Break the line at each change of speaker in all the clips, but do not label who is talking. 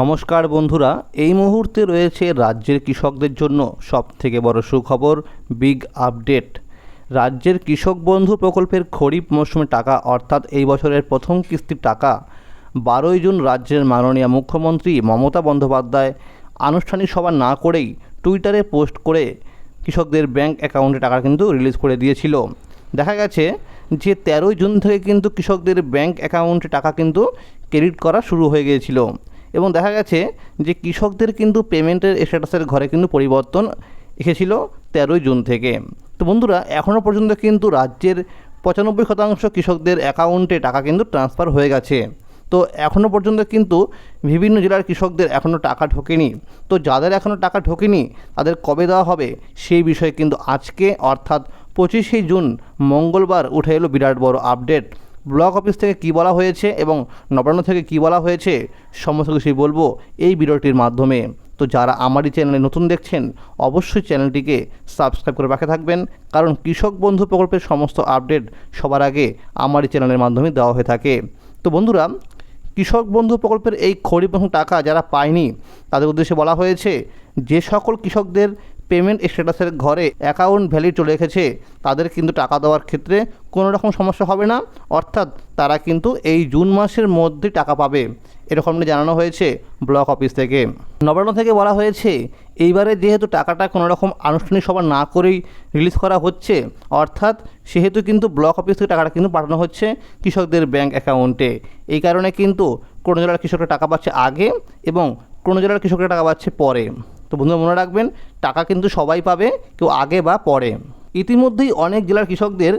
নমস্কার বন্ধুরা, এই মুহূর্তে রয়েছে রাজ্যের কৃষকদের জন্য সবথেকে বড় সুখবর, বিগ আপডেট। রাজ্যের কৃষক বন্ধু প্রকল্পের খরিফ মৌসুমে টাকা, অর্থাৎ এই বছরের প্রথম কিস্তির টাকা। বারোই জুন রাজ্যের মাননীয় মুখ্যমন্ত্রী মমতা বন্দ্যোপাধ্যায় আনুষ্ঠানিক সভা না করেই টুইটারে পোস্ট করে কৃষকদের ব্যাংক অ্যাকাউন্টে টাকা কিন্তু রিলিজ করে দিয়েছিল। দেখা গেছে যে তেরোই জুন থেকে কিন্তু কৃষকদের ব্যাংক অ্যাকাউন্টে টাকা কিন্তু ক্রেডিট করা শুরু হয়ে গিয়েছিল। এবং দেখা গেছে যে কৃষকদের কিন্তু পেমেন্টের স্ট্যাটাসের ঘরে কিন্তু পরিবর্তন এসেছিল তেরোই জুন থেকে। তো বন্ধুরা এখনও পর্যন্ত কিন্তু রাজ্যের পঁচানব্বই শতাংশ কৃষকদের অ্যাকাউন্টে টাকা কিন্তু ট্রান্সফার হয়ে গেছে। তো এখনও পর্যন্ত কিন্তু বিভিন্ন জেলার কৃষকদের এখনও টাকা ঢোকেনি। তো যাদের এখনও টাকা ঢোকেনি, তাদের কবে দেওয়া হবে সেই বিষয়ে কিন্তু আজকে, অর্থাৎ পঁচিশে জুন, মঙ্গলবার উঠে এলো বিরাট বড় আপডেট ব্লক অফিস থেকে কী বলা হয়েছে এবং নবান্ন থেকে কী বলা হয়েছে সমস্ত কিছুই বলব এই ভিডিওটির মাধ্যমে। তো যারা আমারই চ্যানেলে নতুন দেখছেন, অবশ্যই চ্যানেলটিকে সাবস্ক্রাইব করে রাখে থাকবেন। কারণ কৃষক বন্ধু প্রকল্পের সমস্ত আপডেট সবার আগে আমারই চ্যানেলের মাধ্যমে দেওয়া হয়ে থাকে। তো বন্ধুরা, কৃষক বন্ধু প্রকল্পের এই খরিফ মৌসুম টাকা যারা পায়নি, তাদের উদ্দেশ্যে বলা হয়েছে, যে সকল কৃষকদের পেমেন্ট স্ট্যাটাসের ঘরে অ্যাকাউন্ট ভ্যালিড চলে এসেছে, তাদের কিন্তু টাকা দেওয়ার ক্ষেত্রে কোনো রকম সমস্যা হবে না। অর্থাৎ তারা কিন্তু এই জুন মাসের মধ্যে টাকা পাবে। এরকমটা জানানো হয়েছে ব্লক অফিস থেকে। নবান্ন থেকে বলা হয়েছে, এইবারে যেহেতু টাকাটা কোনো রকম আনুষ্ঠানিক সভা না করেই রিলিজ করা হচ্ছে, অর্থাৎ সেহেতু কিন্তু ব্লক অফিস থেকে টাকাটা কিন্তু পাঠানো হচ্ছে কৃষকদের ব্যাংক অ্যাকাউন্টে এই কারণে কিন্তু কোনো জেলার কৃষকরা টাকা পাচ্ছে আগে এবং কোনো জেলার কৃষকরা টাকা পাচ্ছে পরে। তো বন্ধুরা মনে রাখবেন, টাকা কিন্তু সবাই পাবে, কেউ আগে বা পরে। ইতিমধ্যেই অনেক জেলার কৃষকদের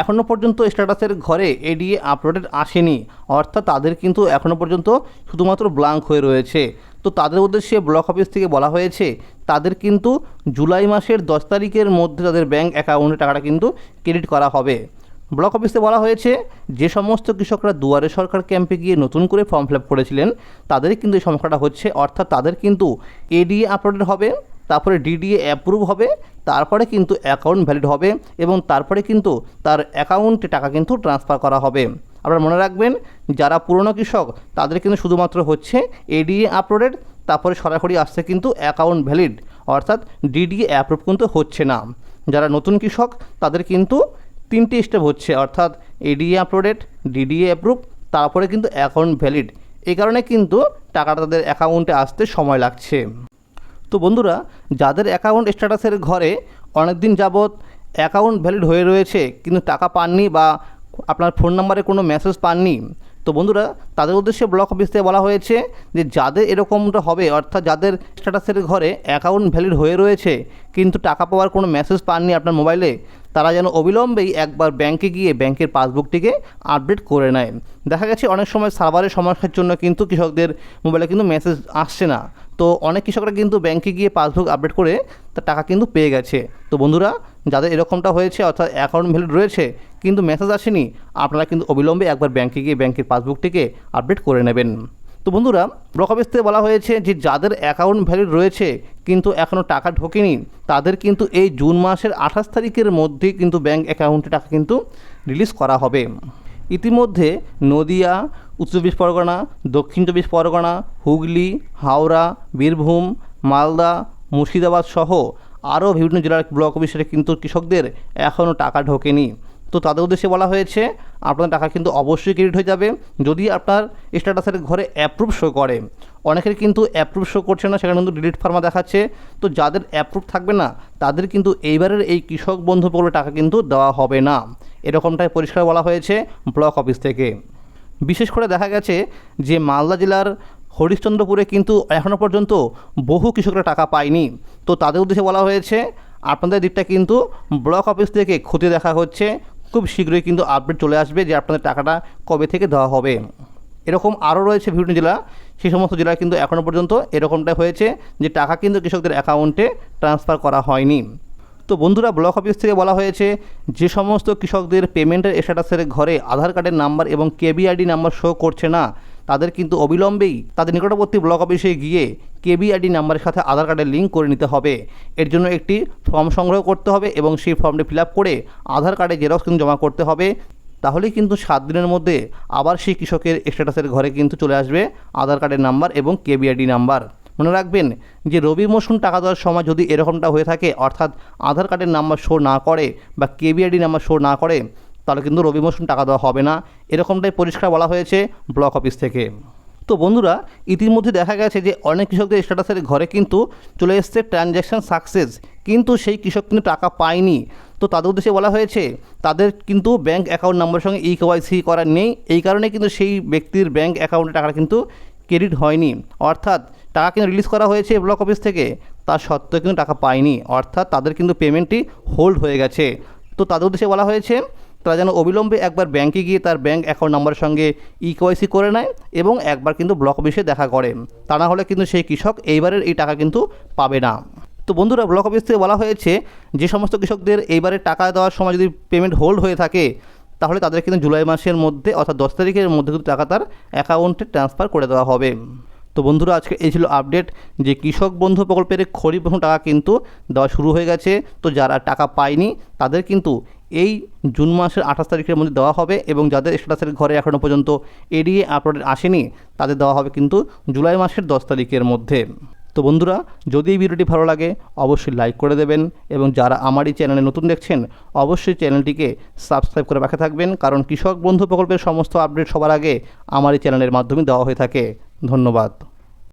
এখনও পর্যন্ত স্ট্যাটাসের ঘরে এডিএ আপলোডেড আসেনি। অর্থাৎ তাদের কিন্তু এখনও পর্যন্ত শুধুমাত্র ব্লাঙ্ক হয়ে রয়েছে। তো তাদের উদ্দেশ্যে ব্লক অফিস থেকে বলা হয়েছে, তাদের কিন্তু জুলাই মাসের দশ তারিখের মধ্যে তাদের ব্যাংক অ্যাকাউন্টে টাকাটা কিন্তু ক্রেডিট করা হবে। ব্লক অফিসে বলা হয়েছে, যে সমস্ত কৃষকরা দুয়ারে সরকার ক্যাম্পে গিয়ে নতুন করে ফর্ম ফিল করেছিলেন, তাদের কিন্তু এই সমস্যাটা হচ্ছে, অর্থাৎ তাদের কিন্তু এডিএ আপলোডেড হবে, তারপরে ডিডিএ অ্যাপ্রুভ হবে, তারপরে কিন্তু অ্যাকাউন্ট ভ্যালিড হবে এবং তারপরে কিন্তু তার অ্যাকাউন্টে টাকা কিন্তু ট্রান্সফার করা হবে। আপনারা মনে রাখবেন, যারা পুরনো কৃষক, তাদের কিন্তু শুধুমাত্র হচ্ছে এডিএ আপলোডেড তারপরে সরাসরি আসছে কিন্তু অ্যাকাউন্ট ভ্যালিড অর্থাৎ ডিডিএ অ্যাপ্রুভ কিন্তু হচ্ছে না। যারা নতুন কৃষক, তাদের কিন্তু তিনটে স্টেপ হচ্ছে, অর্থাৎ এডিএ আপলোডেড ডিডিএ অ্যাপ্রুভ তারপরে কিন্তু অ্যাকাউন্ট ভ্যালিড এই কারণে কিন্তু টাকাটা তাদের অ্যাকাউন্টে আসতে সময় লাগছে। তো বন্ধুরা, যাদের অ্যাকাউন্ট স্ট্যাটাসের ঘরে অনেক দিন যাবৎ অ্যাকাউন্ট ভ্যালিড হয়ে রয়েছে, কিন্তু টাকা পাননি বা আপনার ফোন নাম্বারে কোনো মেসেজ পাননি, তো বন্ধুরা, তাদের উদ্দেশ্যে ব্লক অফিস থেকে বলা হয়েছে যে, যাদের এরকমটা হবে, অর্থাৎ যাদের স্ট্যাটাসের ঘরে অ্যাকাউন্ট ভ্যালিড হয়ে রয়েছে, কিন্তু টাকা পাওয়ার কোনো মেসেজ পাননি আপনার মোবাইলে তারা যেন অবিলম্বেই একবার ব্যাংকে গিয়ে ব্যাংকের পাসবুকটিকে আপডেট করে নেয়। দেখা গেছে অনেক সময় সার্ভারের সমস্যার জন্য কিন্তু কৃষকদের মোবাইলে কিন্তু মেসেজ আসছে না। তো অনেক কৃষকরা কিন্তু ব্যাংকে গিয়ে পাসবুক আপডেট করে তার টাকা কিন্তু পেয়ে গেছে। তো বন্ধুরা, যাদের এরকমটা হয়েছে অর্থাৎ অ্যাকাউন্ট ভ্যালিড রয়েছে কিন্তু মেসেজ আসেনি, আপনারা কিন্তু অবিলম্বে একবার ব্যাংকে গিয়ে ব্যাংকের পাসবুকটিকে আপডেট করে নেবেন। তো বন্ধুরা থেকে বলা হয়েছে যে যাদের অ্যাকাউন্ট ভ্যালিড রয়েছে কিন্তু এখনও টাকা ঢোকেনি, তাদের কিন্তু এই জুন মাসের আঠাশ তারিখের মধ্যেই কিন্তু ব্যাংক অ্যাকাউন্টে টাকা কিন্তু রিলিজ করা হবে। ইতিমধ্যে নদিয়া, উত্তর চব্বিশ পরগনা, দক্ষিণ চব্বিশ পরগনা, হুগলি, হাওড়া, বীরভূম, মালদা, মুর্শিদাবাদ সহ আরও বিভিন্ন জেলার ব্লক অফিসে কিন্তু কৃষকদের এখনও টাকা ঢোকেনি। তো তাদের উদ্দেশ্যে বলা হয়েছে আপনার টাকা কিন্তু অবশ্যই ক্রেডিট হয়ে যাবে। যদি আপনার স্ট্যাটাসের ঘরে অ্যাপ্রুভ শো করে, অনেকের কিন্তু অ্যাপ্রুভ শো করছে না, সেখানে কিন্তু ডিলিট ফার্মা দেখাচ্ছে। তো যাদের অ্যাপ্রুভ থাকবে না, তাদের কিন্তু এইবারের এই কৃষক বন্ধু প্রকল্পের টাকা কিন্তু দেওয়া হবে না। এরকমটাই পরিষ্কার বলা হয়েছে ব্লক অফিস থেকে। বিশেষ করে দেখা গেছে যে মালদা জেলার হরিশ্চন্দ্রপুরে কিন্তু এখনও পর্যন্ত বহু কৃষকরা টাকা পায়নি। তো তাদের উদ্দেশ্যে বলা হয়েছে, আপনাদের দিকটা কিন্তু ব্লক অফিস থেকে খতিয়ে দেখা হচ্ছে। খুব শীঘ্রই কিন্তু আপডেট চলে আসবে যে আপনাদের টাকাটা কবে থেকে দেওয়া হবে। এরকম আরও রয়েছে বিভিন্ন জেলা সেই সমস্ত জেলায় কিন্তু এখনও পর্যন্ত এরকমটা হয়েছে যে টাকা কিন্তু কৃষকদের অ্যাকাউন্টে ট্রান্সফার করা হয়নি। তো বন্ধুরা ব্লক অফিস থেকে বলা হয়েছে যে সমস্ত কৃষকদের পেমেন্টের স্ট্যাটাসের ঘরে আধার কার্ডের নাম্বার এবং কেবিআইডি নাম্বার শো করছে না। তাদের কিন্তু অবিলম্বেই তাদের নিকটবর্তী ব্লক অফিসে গিয়ে কেবিআইডি নাম্বারের সাথে আধার কার্ডের লিঙ্ক করে নিতে হবে। এর জন্য একটি ফর্ম সংগ্রহ করতে হবে এবং সেই ফর্মটি ফিল করে আধার কার্ডে জেরক্স কিন্তু জমা করতে হবে। তাহলেই কিন্তু সাত দিনের মধ্যে আবার সেই কৃষকের স্ট্যাটাসের ঘরে কিন্তু চলে আসবে আধার কার্ডের নাম্বার এবং কেবিআইডি নাম্বার। মনে রাখবেন যে রবি মরশুম টাকা দেওয়ার সময় যদি এরকমটা হয়ে থাকে, অর্থাৎ আধার কার্ডের নাম্বার শো না করে বা কেবিআইডি নাম্বার শো না করে তাহলে কিন্তু রবি মৌসুম টাকা দেওয়া হবে না। এরকমটাই পরিষ্কার বলা হয়েছে ব্লক অফিস থেকে। তো বন্ধুরা, ইতিমধ্যে দেখা গেছে যে অনেক কৃষকদের স্ট্যাটাসের ঘরে কিন্তু চলে এসছে ট্রানজ্যাকশান সাকসেস। কিন্তু সেই কৃষক কিন্তু টাকা পায়নি। তো তাদের উদ্দেশ্যে বলা হয়েছে, তাদের কিন্তু ব্যাংক অ্যাকাউন্ট নাম্বারের সঙ্গে ই কেওয়াইসি করা নেই। এই কারণে কিন্তু সেই ব্যক্তির ব্যাংক অ্যাকাউন্টে টাকাটা কিন্তু ক্রেডিট হয়নি। অর্থাৎ টাকা কিন্তু রিলিজ করা হয়েছে ব্লক অফিস থেকে। তা সত্ত্বেও কিন্তু টাকা পায়নি। অর্থাৎ তাদের কিন্তু পেমেন্টটি হোল্ড হয়ে গেছে। তো তাদের উদ্দেশ্যে বলা হয়েছে তারা যেন অবিলম্বে একবার ব্যাংকে গিয়ে তার ব্যাংক অ্যাকাউন্ট নাম্বারের সঙ্গে ই কেওয়াইসি করে নেয় এবং একবার কিন্তু ব্লক অফিসে দেখা করে। তা না হলে কিন্তু সেই কৃষক এইবারের এই টাকা কিন্তু পাবে না। তো বন্ধুরা ব্লক অফিস থেকে বলা হয়েছে যে সমস্ত কৃষকদের এইবারে টাকা দেওয়ার সময় যদি পেমেন্ট হোল্ড হয়ে থাকে, তাহলে তাদের কিন্তু জুলাই মাসের মধ্যে অর্থাৎ দশ তারিখের মধ্যে কিন্তু টাকা তার অ্যাকাউন্টে ট্রান্সফার করে দেওয়া হবে। তো বন্ধুরা, আজকে এই ছিল আপডেট যে কৃষক বন্ধু প্রকল্পের খরিফ টাকা কিন্তু দেওয়া শুরু হয়ে গেছে। তো যারা টাকা পায়নি, তাদের কিন্তু এই জুন মাসের আঠাশ তারিখের মধ্যে দেওয়া হবে এবং যাদের স্ট্যাটাসের ঘরে এখনও পর্যন্ত এডিএ আপলোড আসেনি, তাদের দেওয়া হবে কিন্তু জুলাই মাসের দশ তারিখের মধ্যে। তো বন্ধুরা, যদি এই ভিডিওটি ভালো লাগে, অবশ্যই লাইক করে দেবেন এবং যারা আমার এই চ্যানেলে নতুন দেখছেন, অবশ্যই চ্যানেলটিকে সাবস্ক্রাইব করে রাখা থাকবেন, কারণ কৃষক বন্ধু প্রকল্পের সমস্ত আপডেট সবার আগে আমার এই চ্যানেলের মাধ্যমে দেওয়া হয়ে থাকে। ধন্যবাদ।